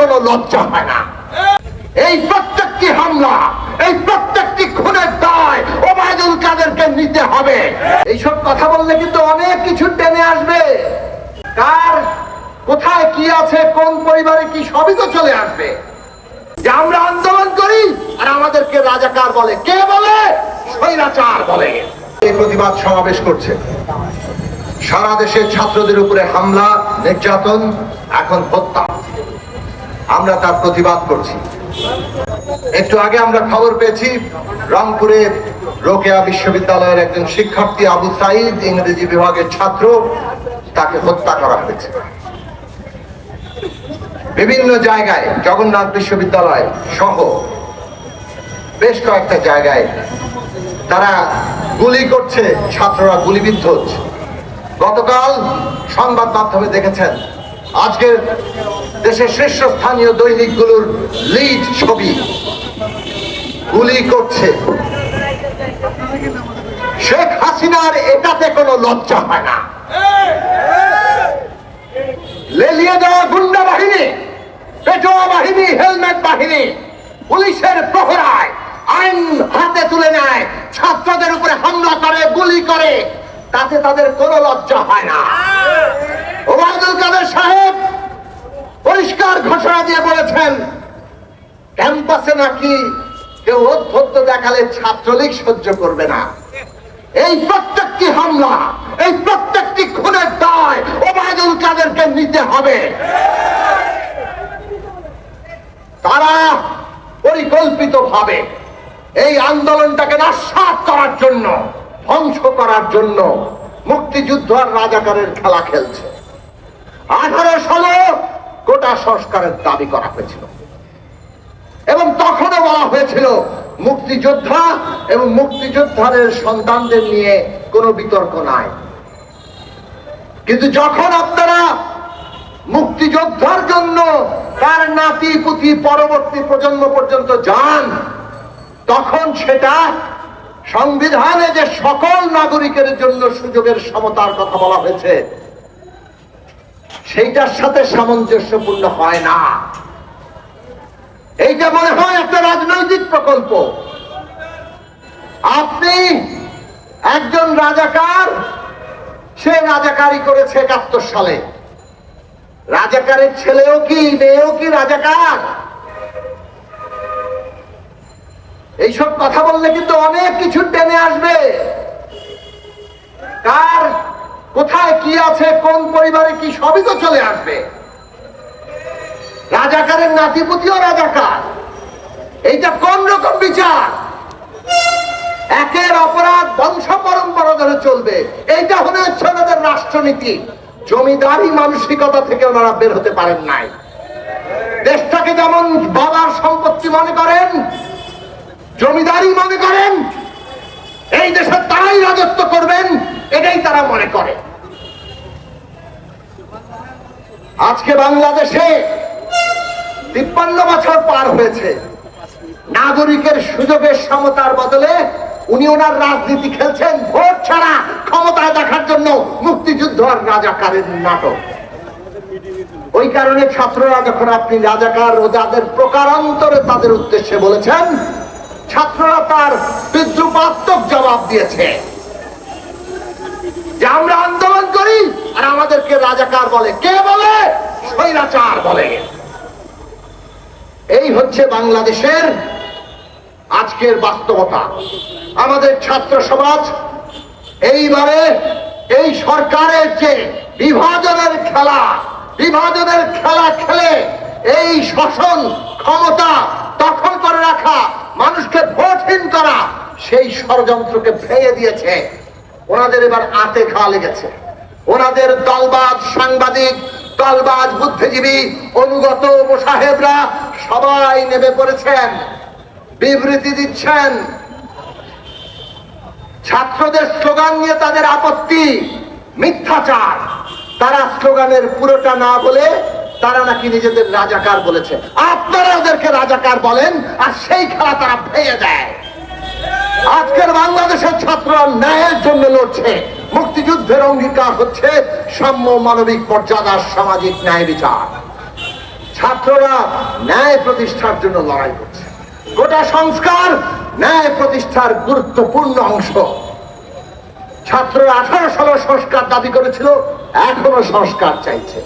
কোনো লজ্জা হয় না। এই প্রত্যেকটি হামলা, এই প্রত্যেকটি খুনের দায় ওবায়দুল কাদেরকে নিতে হবে। এইসব কথা বললে কিন্তু অনেক কিছু টেনে আসবে। কার, কোথায় কি আছে, কোন পরিবারে কি, সবই তো চলে আসবে। যে আমরা আন্দোলন করি, আর আমাদেরকে রাজাকার বলে। কে বলে? স্বৈরাচার বলে। এই প্রতিবাদ সমাবেশ করছে। সারা দেশে ছাত্রদের উপরে হামলা, নির্যাতন, এখন হত্যা। আমরা তার প্রতিবাদ করছি। একটু আগে আমরা খবর পেয়েছি, রংপুরে রোকেয়া বিশ্ববিদ্যালয়ের একজন শিক্ষার্থী আবু সাইদ, ইংরেজি বিভাগের ছাত্র, তাকে হত্যা করা হয়েছে। বিভিন্ন জায়গায় জগন্নাথ বিশ্ববিদ্যালয় সহ বেশ কয়েকটা জায়গায় তারা গুলি করছে, ছাত্ররা গুলিবিদ্ধ হচ্ছে। গতকাল সংবাদ মাধ্যমে দেখেছেন আজকের দেশের শীর্ষস্থানীয় দৈনিকগুলোর লিড ছবি। গুলি করছে। শেখ হাসিনার এটাতে কোনো লজ্জা হয় না। লেলিয়ে দেওয়া গুন্ডা বাহিনী, পেটোয়া বাহিনী, হেলমেট বাহিনী, পুলিশের প্রহরায় আইন হাতে তুলে নেয়, ছাত্রদের উপরে হামলা করে, গুলি করে, তাতে তাদের কোনো লজ্জা হয় না ওবায়দুল কাদের সাহেব পরিষ্কার ঘোষণা দিয়ে বলেছেন ক্যাম্পাসে নাকি? কেউ অধ্যত্ত দেখালে ছাত্রলীগ সহ্য করবে না। এই প্রত্যেকটি হামলা, এই প্রত্যেকটি খুনের দায় ওবায়দুল কাদেরকে নিতে হবে। তারা পরিকল্পিত ভাবে এই আন্দোলনটাকে নাশাত করার জন্য, ধ্বংস করার জন্য মুক্তিযুদ্ধ আর রাজাকারের খেলা খেলছে। আঠারো সালে গোটা সংস্কারের দাবি করা হয়েছিল। হয়েছিল মুক্তিযোদ্ধা এবং মুক্তিযোদ্ধাদের সন্তানদের নিয়ে কোনো বিতর্ক নাই। কিন্তু যখন আপনারা মুক্তিযোদ্ধার জন্য তার নাতি পুতি পরবর্তী প্রজন্ম পর্যন্ত যান, তখন সেটা সংবিধানে যে সকল নাগরিকের জন্য সুযোগের সমতার কথা বলা হয়েছে, সেইটার সাথে সামঞ্জস্যপূর্ণ হয় না। এইটা মনে হয় একটা রাজনৈতিক প্রকল্প। আপনি একজন রাজাকার, সে রাজাকারি করেছে একাত্তর সালে। রাজাকারের ছেলেও কি, মেয়েও কি রাজাকার? এইসব কথা বললে কিন্তু অনেক কিছু টেনে আসবে। কার, কোথায় কি আছে, কোন পরিবারে কি সবই তো চলে আসবে। রাজাকারের নাতিপুতিও রাজাকার। এইটা কোন রকম বিচার? একের অপরাধ বংশ পরম্পরা ধরে চলবে। এইটা হলে হচ্ছে ওনাদের রাষ্ট্রনীতি। জমিদারি মানসিকতা থেকে ওনারা বের হতে পারেন নাই। দেশটাকে যেমন বাবার সম্পত্তি মনে করেন, জমিদারি মনে করেন, এই দেশে তারাই রাজত্ব করবেন, এটাই তারা মনে করে। আজকে বাংলাদেশে তিপ্পান্ন বছর পার হয়েছে। নাগরিকের সুযোগের সমতার বদলে উনি ওনার রাজনীতি খেলছেন ভোট ছাড়া ক্ষমতায় দেখার জন্য মুক্তিযুদ্ধ আর রাজাকারের নাটক। ওই কারণে ছাত্ররা যখন আপনি রাজাকার ও যাদের প্রকারান্তরে তাদের উদ্দেশ্যে বলেছেন, ছাত্ররা তার বিদ্রুপাত্মক জবাব দিয়েছে। যে আমরা আন্দোলন করি আর আমাদেরকে রাজাকার বলে। কে বলে? স্বৈরাচার বলে। এই হচ্ছে বাংলাদেশের আজকের বাস্তবতা। আমাদের ছাত্র সমাজ, এইবারে এই সরকারের যে বিভাজনের খেলা বিভাজনের খেলা খেলে এই শাসন ক্ষমতা দখল করে রাখা, মানুষকে ভোটহীন করা, সেই ষড়যন্ত্রকে ভেঙে দিয়েছে। ওনাদের এবার আতে খাওয়া লেগেছে। ওনাদের দলবাজ সাংবাদিক, দলবাজ বুদ্ধিজীবী, অনুগত সাহেবরা সবাই নেমে পড়েছেন। বিবৃতি দিচ্ছেন। ছাত্রদের স্লোগান নিয়ে তাদের আপত্তি, মিথ্যাচার। তারা স্লোগানের পুরোটা না বলে তারা নাকি নিজেদের রাজাকার বলেছে। আপনারা ওদেরকে রাজাকার বলেন, আর সেই খেলা তারা ভেঙে দেয়। আজকের বাংলাদেশের ছাত্ররা ন্যায়ের জন্য লড়ছে। মুক্তিযুদ্ধের অঙ্গীকার হচ্ছে সাম্য মানবিক মর্যাদার সামাজিক ন্যায় বিচার। ছাত্ররা ন্যায় প্রতিষ্ঠার জন্য লড়াই করছে। গোটা সংস্কার ন্যায় প্রতিষ্ঠার গুরুত্বপূর্ণ অংশ। ছাত্ররা আঠারো সালের সংস্কার দাবি করেছিল, এখনও সংস্কার চাইছে।